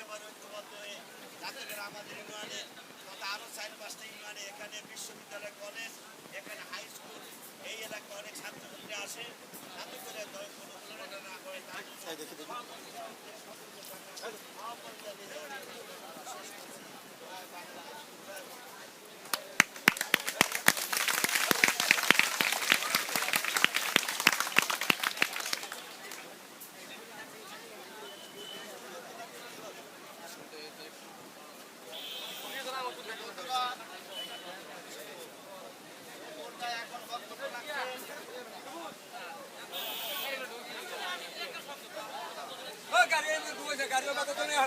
একেবারে ঐক্যবদ্ধ হয়ে। ডাক্তারের আমাদের ইউনিয়নে তথা আরও চার পাঁচটা ইউনিয়নে এখানে বিশ্ববিদ্যালয়, কলেজ, এখানে হাই স্কুল একদম গাড়িও কথা তো দেওয়া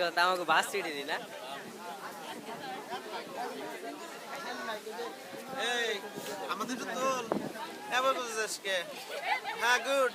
আমাকে বাস সিটি দি না এই আমাদের তো তোল এবার বুঝছিস কে হ্যাঁ গুড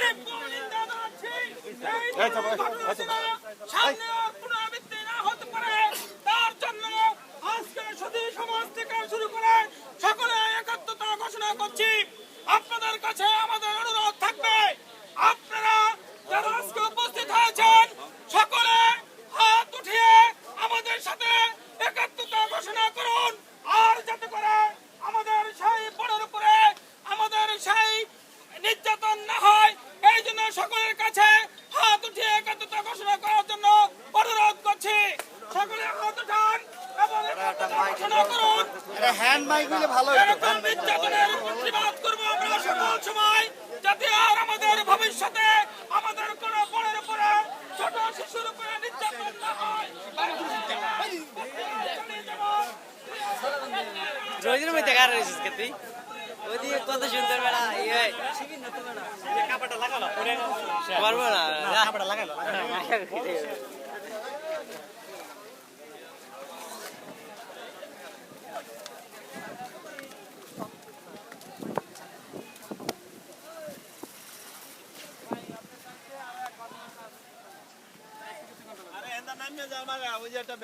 তীব্র নিন্দা জানাচ্ছি সামনে হ্যান্ড মাইক দিলে ভালো হতো এরকম নির্যাতনের প্রতিবাদ করব আমরা সকল সময় যাতে আর আমাদের ভবিষ্যতে আমাদের কোন বড়ের উপরে ছোট শিশুর উপরে নির্যাতন না হয়। রোজের মধ্যে কার রয়েছিস কে তুই? ওদিকে কত সুন্দর বেড়া ইয়ে পারব না আরে হেন্দা में जाणार आहे म्हणजे आता